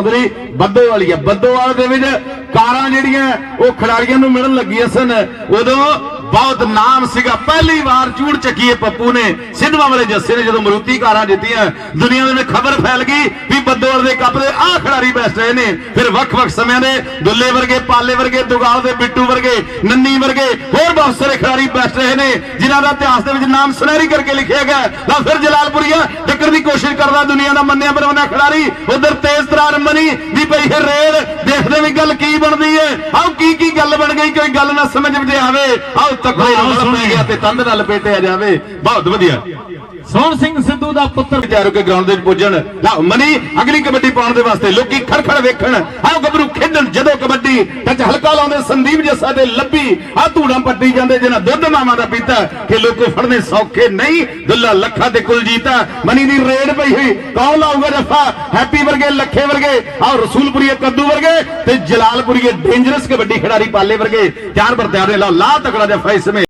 ਚੌਧਰੀ ਬੱਦੋ ਆ। ਬੱਦੋਵਾਲ ਦੇ ਵਿੱਚ ਕਾਰਾਂ ਜਿਹੜੀਆਂ, ਉਹ ਖਿਡਾਰੀਆਂ ਨੂੰ ਮਿਲਣ ਲੱਗੀਆਂ ਸਨ। ਉਦੋਂ ਬਹੁਤ ਨਾਮ ਸੀਗਾ। ਪਹਿਲੀ ਵਾਰ ਚੂੜ ਚੱਕੀਏ ਪੱਪੂ ਨੇ। ਸਿੱਧਵਾਂ ਵਾਲੇ ਜੱਸੇ ਨੇ ਜਦੋਂ ਮਰੂਤੀ ਕਾਰਾਂ ਜਿੱਤੀਆਂ, ਦੁਨੀਆ ਦੇ ਵਿੱਚ ਖਬਰ ਫੈਲ ਗਈ ਵੀ ਬੱਦੋਵਾਲ ਦੇ ਕੱਪ ਦੇ ਆਹ ਖਿਡਾਰੀ ਬੈਸਟ ਰਹੇ ਨੇ। ਫਿਰ ਵੱਖ-ਵੱਖ ਸਮਿਆਂ ਦੇ ਦੁੱਲੇ ਵਰਗੇ, ਪਾਲੇ ਵਰਗੇ, ਦੁਗਾਲ ਦੇ, ਬਿੱਟੂ ਵਰਗੇ, ਨੰਨੀ ਵਰਗੇ ਹੋਰ ਬਹੁਤ ਸਾਰੇ ਖਿਡਾਰੀ ਬੈਸਟ ਰਹੇ ਨੇ, ਜਿਨ੍ਹਾਂ ਦਾ ਇਤਿਹਾਸ ਦੇ ਵਿੱਚ ਨਾਮ ਸੁਨਹਿਰੀ ਕਰਕੇ ਲਿਖਿਆ ਗਿਆ ਲਾ ਫਿਰ ਜਲਾਲਪੁਰੀਆ ਟੱਕਰ ਦੀ ਕੋਸ਼ਿਸ਼ ਕਰਦਾ ਦੁਨੀਆ ਦਾ ਮੰਨਿਆ ਪਰਵਨਾ ਖਿਡਾਰੀ। ਉਧਰ ਤੇਜ਼ ਤਰਾਰ ਮਨੀ ਵੀ ਪਈ ਹੈ ਰੇਲ। ਦੇਖਦੇ ਵੀ ਗੱਲ ਕੀ ਬਣਦੀ ਹੈ ਆਓ ਕੀ ਕੀ ਗੱਲ ਬਣ ਗਈ ਕੋਈ ਗੱਲ ਨਾ ਸਮਝ ਵਿੱਚ ਆਵੇ ਆਓ ਤੱਕੜੇ ਨਾਲ ਪੈ। ਗਿਆ ਤੇ ਤੰਦ ਨਾਲ ਲਪੇਟਿਆ ਜਾਵੇ। ਬਹੁਤ ਵਧੀਆ। ਸੋਹਣ ਸਿੰਘ ਸਿੱਧੂ ਦਾ ਪੁੱਤਰ ਤਿਆਰ ਕੇ ਗਰਾਊਂਡ ਦੇ ਵਿੱਚ ਪੁੱਜਣ। ਲਓ ਮਨੀ ਅਗਲੀ ਕਬੱਡੀ ਪਾਉਣ ਦੇ ਵਾਸਤੇ ਲੋਕੀ ਖੜਖੜ ਵੇਖਣ। ਆਓ ਜਦੋਂ ਕਬੱਡੀ ਹਲਕਾ ਲਾਉਂਦੇ ਸੰਦੀਪ ਜੱਸਾ ਦੇ ਲੱਭੀ। ਆ ਧੂੜਾਂ ਪੱਟੀ ਜਾਂਦੇ ਜਿਹਨਾਂ ਦੁੱਧ ਮਾਮਾ ਦਾ ਪੀਤਾ ਕਿ ਲੋਕੋ ਫੜਨੇ ਸੌਖੇ ਨਹੀਂ। ਦੁੱਲਾ ਲੱਖਾ ਤੇ ਕੁਲਜੀਤਾ ਮਨੀ ਦੀ ਰੇਡ ਪਈ ਹੋਈ, ਕੌਣ ਲਾਊਗਾ ਜੱਫਾ? ਹੈਪੀ ਵਰਗੇ, ਲੱਖੇ ਵਰਗੇ ਆਓ ਰਸੂਲਪੁਰੀਏ ਕੱਦੂ ਵਰਗੇ ਤੇ ਜਲਾਲਪੁਰੀਏ ਡੇਂਜਰਸ ਕਬੱਡੀ ਖਿਡਾਰੀ ਪਾਲੇ ਵਰਗੇ। ਚਾਰ ਪਰ ਤਿਆਰ ਨੇ, ਲਓ ਲਾ ਤਕੜਾ ਜੱਫਾ ਇਸ ਸਮੇਂ।